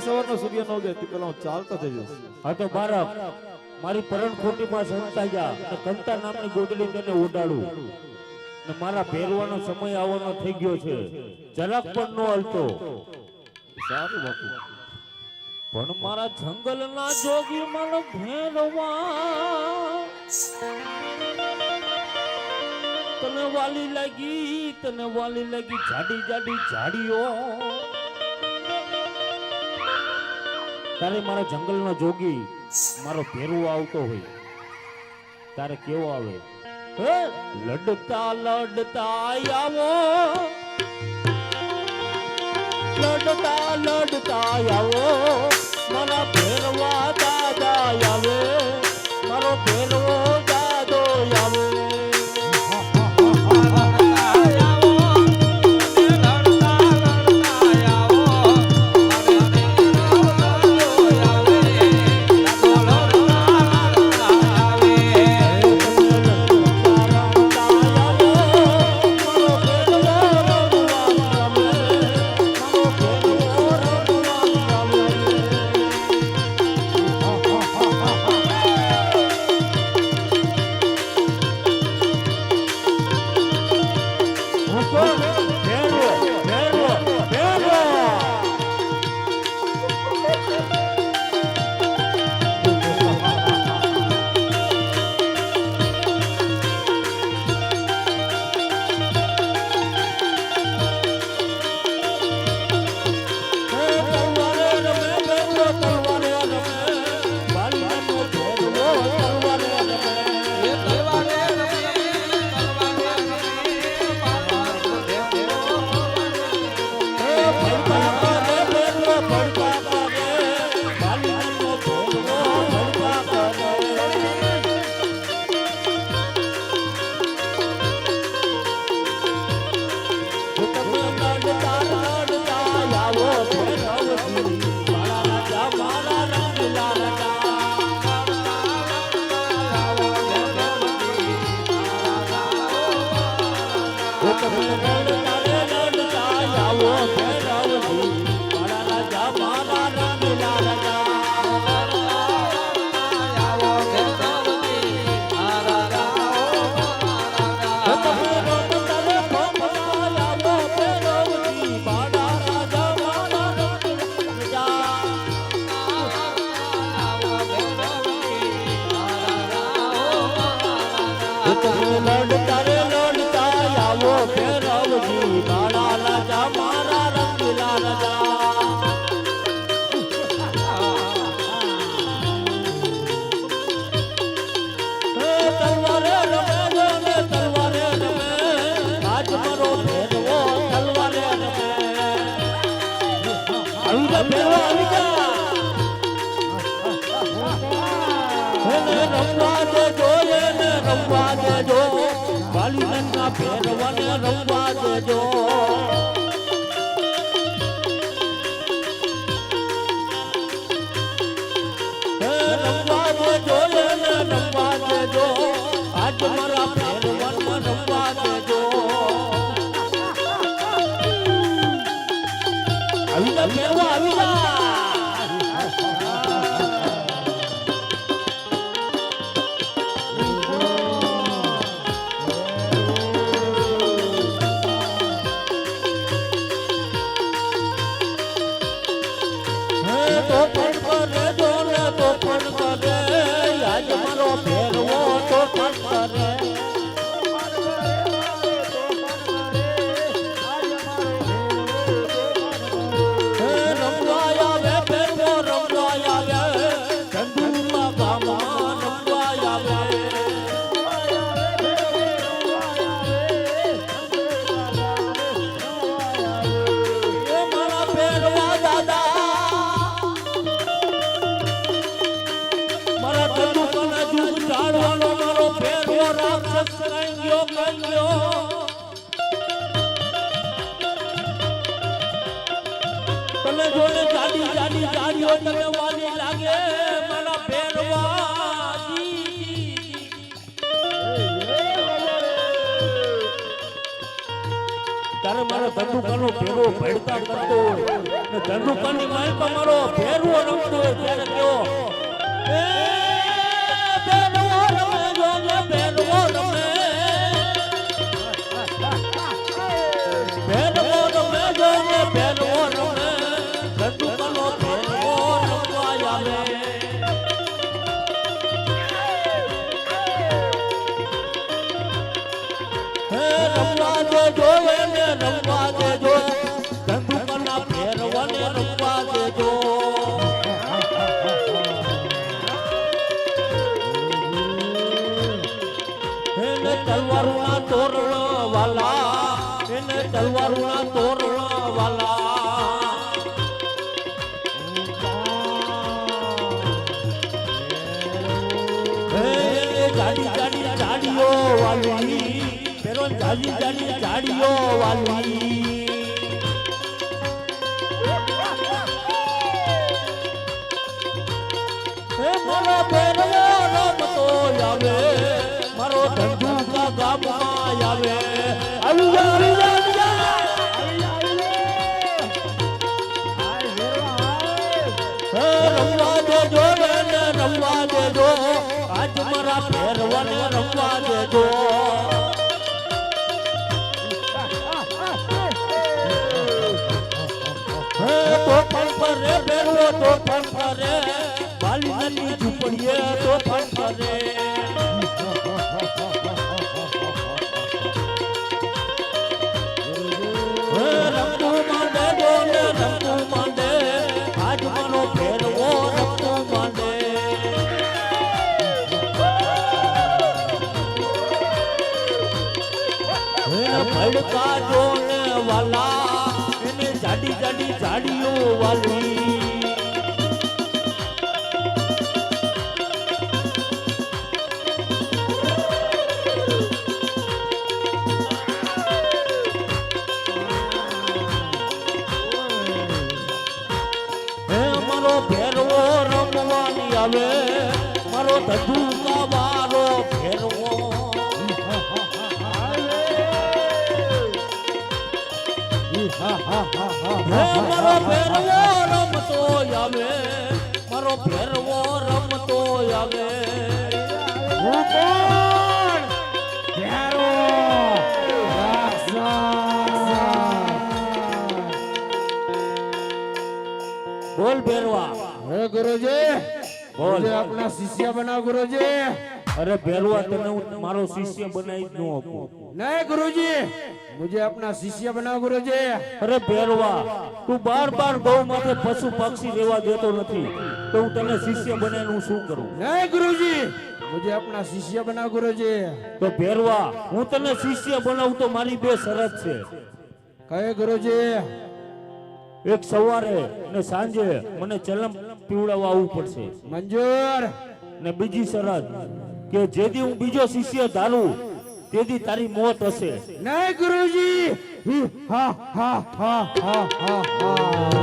સવારનો સૂર્ય નો ઉગે તે પેલા હું ચાલતો થઈ જઈશ હા તો બાળક મારી પરણ ખોટીમાં સંતા જા કંતા નામની ગોડલી તેને ઉડાડું. ને મારા પહેરવાનો સમય આવવાનો થઈ ગયો છે. જરાક પણ નો હલતો. સારું બાપુ. પણ મારા જંગલના જોગી મન ભેરવા. તને વાલી લાગી તને વાલી લાગી જાડી જાડી જાડીઓ તારે મારા જંગલનો જોગી મારો ભેરવો આવતો હોય. ત્યારે કેવો આવે? લડતા લડતા આવો. લડતા લડતા આવો. મારા ભેરવા દાદા આવે. મારો ભેરવો લડતા દેજો એને રમવા દેજો બાલીના ફેરવાને રમવા દેજો તમે વાલી લાગે મારા ફેરવાજી તારે મારા ધંધુકાનો ફેરવો ફેરવો રમતો હોય ત્યારે કયો વાલી. હે મારો ભેરવો રમતો આવે મારો ધંધુકા ગામમાં આવે આવી આવી રમવા આજ મારા ભેરવાને રમવા દેજો. કરે બાલી નદી ઝૂંપડીએ તો હે, રમતું માંડે ડોલે રમતું વાલા, એને જાડી જાડી જાડીઓ વાલી. હે મારો ફેરવો રમતો આવે મારો ફેરવો રમતો આવે. હું કોણ? ફેરવો. બોલ ફેરવા. હે ગુરુજી બોલ. આપણા શિષ્ય બનાવ ગુરુજી. અરે ભેરવા તને મારો શિષ્ય બનાવી જ ન આપું. નહીં ગુરુજી મુજે આપના શિષ્ય બનાવ ગુરુજી અરે ભેરવા તું બાર બાર ગૌ માથે પશુ પક્ષી રેવા દેતો નથી. તો હું તને શિષ્ય બને હું શું કરું? નહીં ગુરુજી મુજે આપના શિષ્ય બનાવ ગુરુજી તો ભેરવા હું તને શિષ્ય બનાવું તો મારી બે શરત છે. કહે ગુરુજી એક સવારે ને સાંજે મને ચલમ પીવડાવવા આવવું પડશે. મંજૂર. ને બીજી શરત કે જેથી હું બીજો શિષ્ય ધારું તેથી તારી મોત હશે. નહીં ગુરુજી. હા હા હા હા હા હા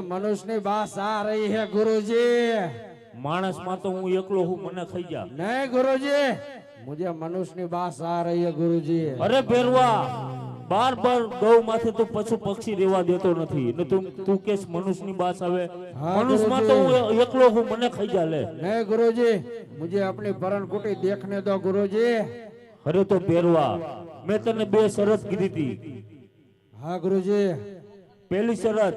મનુષ્યની બાસ આ રહી હે ગુરુજી. માણસમાં તો હું એકલો હું મને ખાઈ જા. નહીં ગુરુજી. મુજે મનુષ્યની બાસ આ રહી હે ગુરુજી. અરે ભેરવા બાર બાર ગૌ માંથી તું પશુ પક્ષી રેવા દેતો નથી. ને તું તું કેસ મનુષ્યની બાસ આવે? મનુષ્યમાં તો હું એકલો હું મને ખાઈ જા લે. ને ગુરુજી. મુજે આપણી પરન કુટી દેખને દો ગુરુજી. અરે તો પેરવા મેં તને બે શરત કીધી હતી. હા ગુરુજી. પહેલી શરત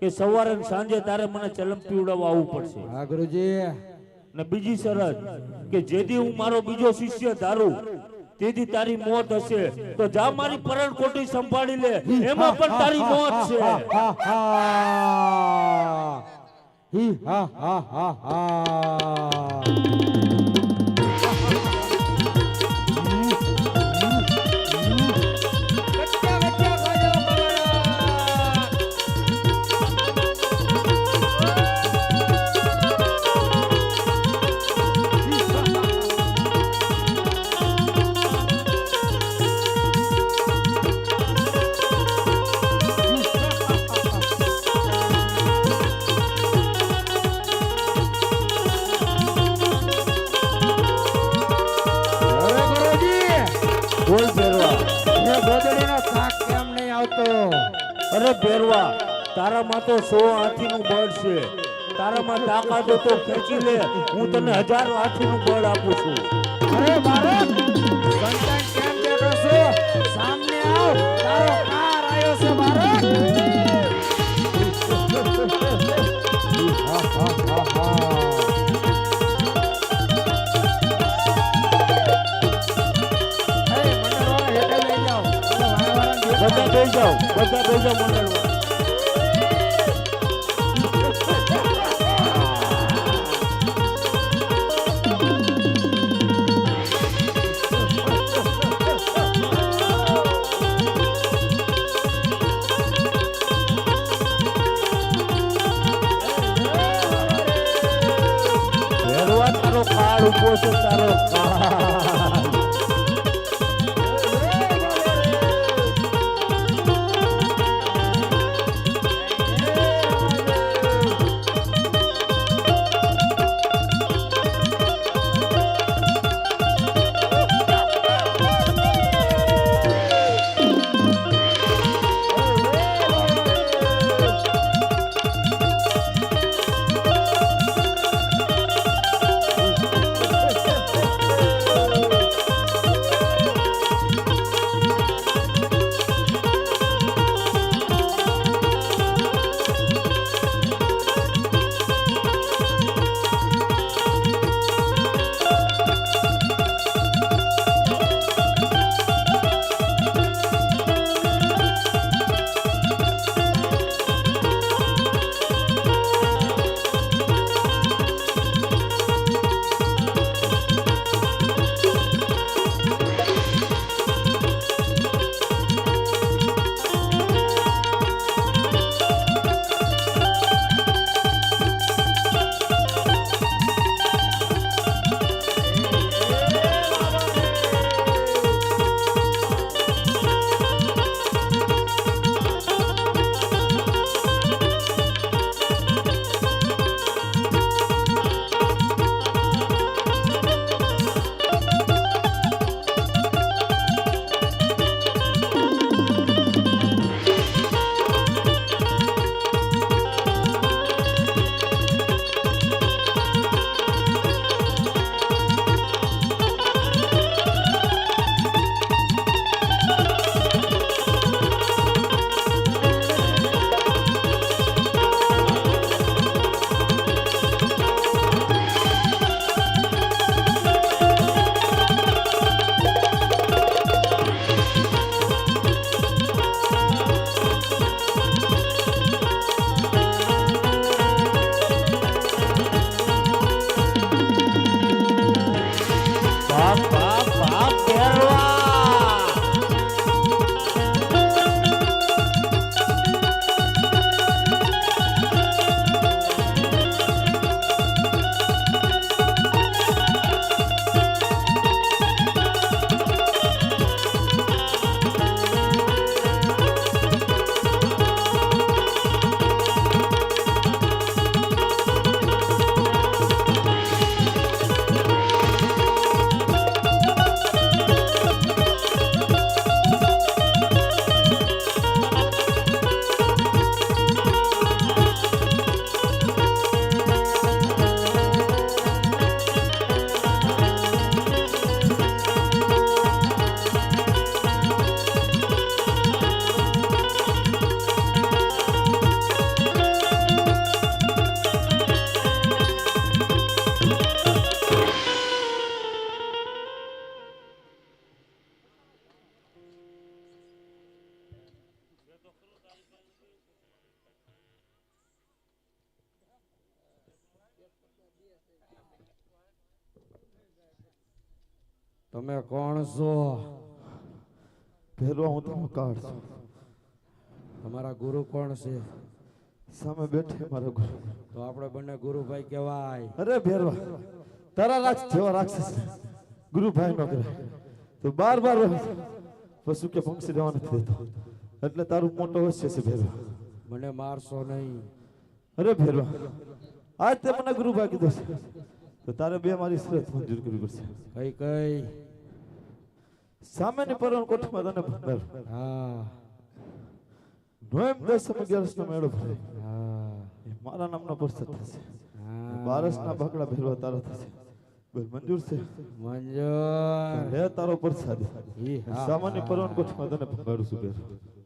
કે સવારે સાંજે તારે મને ચલમ પીવડાવવા આવવું પડશે. હા ગુરુજી. ને બીજી શરત કે જેથી હું મારો બીજો શિષ્ય ધારું તેથી તારી મોત હશે. તો જા મારી પરણ કોટી સંભાળી લે. એમાં પણ તારી મોત છે. હા હા હા હા હા. તારામાં તો સો હાથીનું બળ છે. તારામાં તાકાત તો ખેંચી લે હું તને હજારો હાથીનું બળ આપું છું. અરે બધા થઈ બધા થઈ જાઓ તારો કાળ તમે કોણ છો? ભેરવા હું તમને કાઢ છું? તમારા ગુરુ કોણ છે? સામે બેઠે મારો ગુરુ. તો આપણે બંને ગુરુભાઈ કહેવાય. અરે ભેરવા તારા રાખ જેવા રાક્ષસ ગુરુભાઈ નો કરે. તો બાર બાર પશુ કે પંક્ષી રહેવા નથી દેતો. એટલે તારું મોટો હશે છે ભેરવા. મને મારશો નહીં. અરે ભેરવા આજ તે મને ગુરુભાઈ કીધો છે. તો તારે બે મારી સુરત મંજૂર કરવી પડશે. કઈ કઈ? સામેની પરવણ કોઠમાં તને પંદર હા. નોએમ દસ અગિયારસ નો મેળો ભરે. મારા નામનો પ્રસાદ થશે. બારસ ના ભાગડા ભેરવા તારા થશે. બોલ મંજૂર છે? મંજૂર. લે તારો પ્રસાદ. સામાન્ય હા. પરવણ કોઠમાં તને ભંગારું છું ભેરવા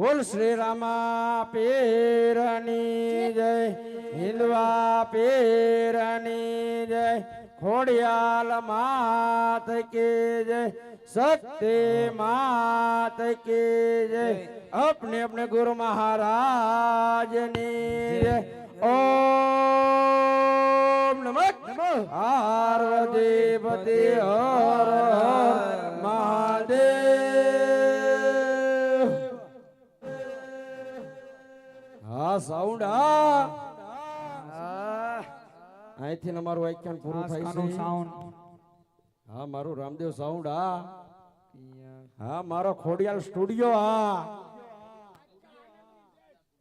બોલ શ્રી રામા પીરની જય હિન્દવા પીરની જય ખોડિયાલ માત કી જય શક્તિ માત કી જય अपने अपने गुरु महाराज जय ओम नमः पार्वती पति हर हर महादेव હા સાઉન્ડ હા અહીંથી અમારું વાક્યાન પૂરું થાય છે. હા મારું રામદેવ સાઉન્ડ હા હા મારો ખોડિયાલ સ્ટુડિયો હા